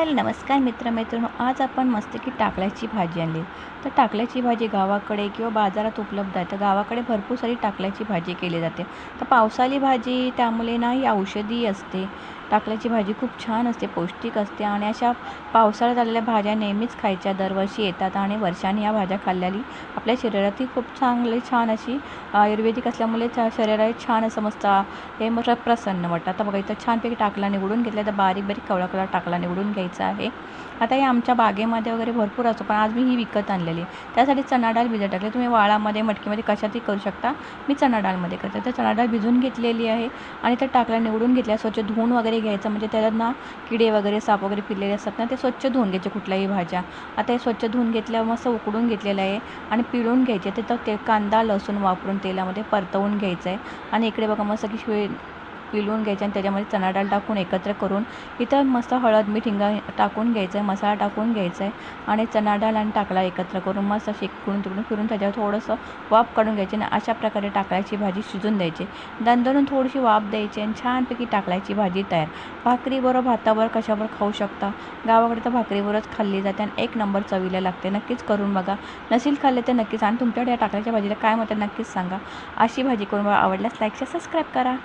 Hello नमस्कार मित्रमैत्रिणी आज आपण मस्तकी टाकल्याची भाजी आणली. तर टाकल्याची भाजी गावाकडे किंवा बाजारात उपलब्ध आहे. तर गावाकडे भरपूर सारी टाकल्याची भाजी केली जाते. तर पावसाळी भाजी त्यामुळे ना ही औषधी असते. टाकल्याची भाजी खूप छान असते पौष्टिक असते आणि अशा पावसाळ्यात आलेल्या भाज्या नेहमीच खायच्या दरवर्षी येतात आणि वर्षाने या भाज्या खाल्ल्याने आपल्या शरीरातही खूप चांगले छान अशी आयुर्वेदिक असल्यामुळे चा शरीराला छान असं मस्त हे मग प्रसन्न वाटतं. आता बघा इथं छानपैकी टाकला निवडून घेतला. तर बारीक बारीक कवळा कवळा टाकला निवडून घ्यायचा. आहे. आता हे आमच्या बागेमध्ये वगैरे भरपूर असतो पण आज मी ही विकत आणलेली त्यासाठी चणा डाळ भिजत टाकले. तुम्ही वाळामध्ये मटकीमध्ये कशातही करू शकता. मी चणा डाळमध्ये करते. तर चणा डाळ भिजून घेतलेली आहे आणि त्या टाकल्या निवडून घेतल्या स्वच्छ धुवून वगैरे घ्यायचं. म्हणजे त्याला ना किडे वगैरे साप वगैरे पिलेले असतात ना ते स्वच्छ धुवून घ्यायचे कुठल्याही भाज्या. आता हे स्वच्छ धुवून घेतल्या मस्त उकडून घेतलेलं आहे आणि पिळून घ्यायचे. ते तर ते कांदा लसूण वापरून तेलामध्ये परतवून घ्यायचं आहे. आणि इकडे बघा मस्त की शिवे पिळून घ्यायचे आणि त्याच्यामध्ये चणा डाळ टाकून एकत्र करून इथं मस्त हळद मीठ हिंगा टाकून घ्यायचं आहे मसाला टाकून घ्यायचा आहे आणि चणा डाळ आणि टाकला एकत्र करून मस्त शेकून तिकडून फिरून त्याच्यावर थोडंसं वाफ काढून घ्यायची आणि अशा प्रकारे टाकल्याची भाजी शिजून द्यायची. दणदणून थोडीशी वाफ द्यायची आणि छानपैकी टाकल्याची भाजी तयार. भाकरीबरोबर भातावर कशावर खाऊ शकता? गावाकडे तर भाकरीवरच खाल्ली जाते आणि एक नंबर चवीला लागते. नक्कीच करून बघा. नसेल खाल्ले तर नक्कीच. आणि तुमच्याकडे या टाकल्याच्या भाजीला काय म्हणतात नक्कीच सांगा. अशी भाजी करून बघा आवडल्यास लाईक सबस्क्राईब करा.